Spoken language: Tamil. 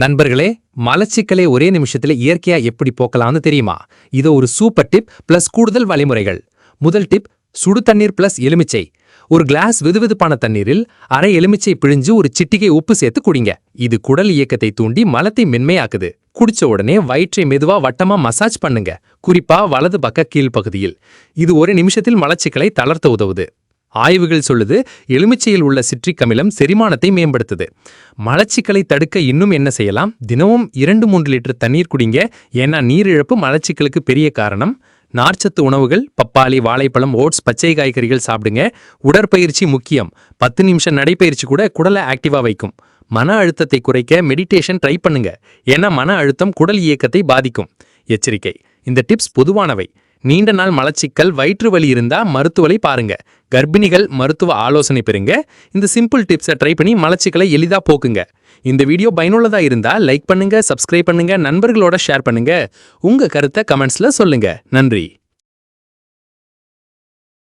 நண்பர்களே மலச்சிக்கலை ஒரே நிமிஷத்துல இயற்கையா எப்படி போக்கலாம்னு தெரியுமா? இது ஒரு சூப்பர் டிப் பிளஸ் கூடுதல் வழிமுறைகள். முதல் டிப் சுடு தண்ணீர் பிளஸ் எலுமிச்சை. ஒரு கிளாஸ் வெதுவெதுப்பான தண்ணீரில் அரை எலுமிச்சை பிழிஞ்சு ஒரு சிட்டிகை உப்பு சேர்த்து குடிங்க. இது குடல் இயக்கத்தை தூண்டி மலத்தை மென்மையாக்குது. குடிச்ச உடனே வயிற்றை மெதுவா வட்டமா மசாஜ் பண்ணுங்க. குறிப்பா வலது பக்க கீழ்ப்பகுதியில். இது ஒரு நிமிஷத்தில் மலச்சிக்கலை தளர்த்த உதவுது. ஆய்வுகள் சொல்லுது எலுமிச்சையில் உள்ள சிட்ரிக் அமிலம் செரிமானத்தை மேம்படுத்துது. மலச்சிக்கலை தடுக்க இன்னும் என்ன செய்யலாம்? தினமும் இரண்டு மூன்று லிட்டர் தண்ணீர் குடிங்க. ஏன்னா நீரிழப்பு மலச்சிக்கலுக்கு பெரிய காரணம். நார்ச்சத்து உணவுகள் பப்பாளி வாழைப்பழம் ஓட்ஸ் பச்சை காய்கறிகள் சாப்பிடுங்க. உடற்பயிற்சி முக்கியம். பத்து நிமிஷம் நடைப்பயிற்சி கூட குடலை ஆக்டிவாக வைக்கும். மன அழுத்தத்தை குறைக்க மெடிடேஷன் ட்ரை பண்ணுங்க. ஏன்னா மன அழுத்தம் குடல் இயக்கத்தை பாதிக்கும். எச்சரிக்கை. இந்த டிப்ஸ் பொதுவானவை. நீண்ட நாள் மலச்சிக்கல் வயிற்று வலி இருந்தா மருத்துவலை பாருங்க. கர்ப்பிணிகள் மருத்துவ ஆலோசனை பெறுங்க. இந்த சிம்பிள் டிப்ஸை ட்ரை பண்ணி மலச்சிக்கலை எளிதா போக்குங்க. இந்த வீடியோ பயனுள்ளதா இருந்தா லைக் பண்ணுங்க சப்ஸ்கிரைப் பண்ணுங்க நண்பர்களோட ஷேர் பண்ணுங்க. உங்க கருத்தை கமெண்ட்ஸ்ல சொல்லுங்க. நன்றி.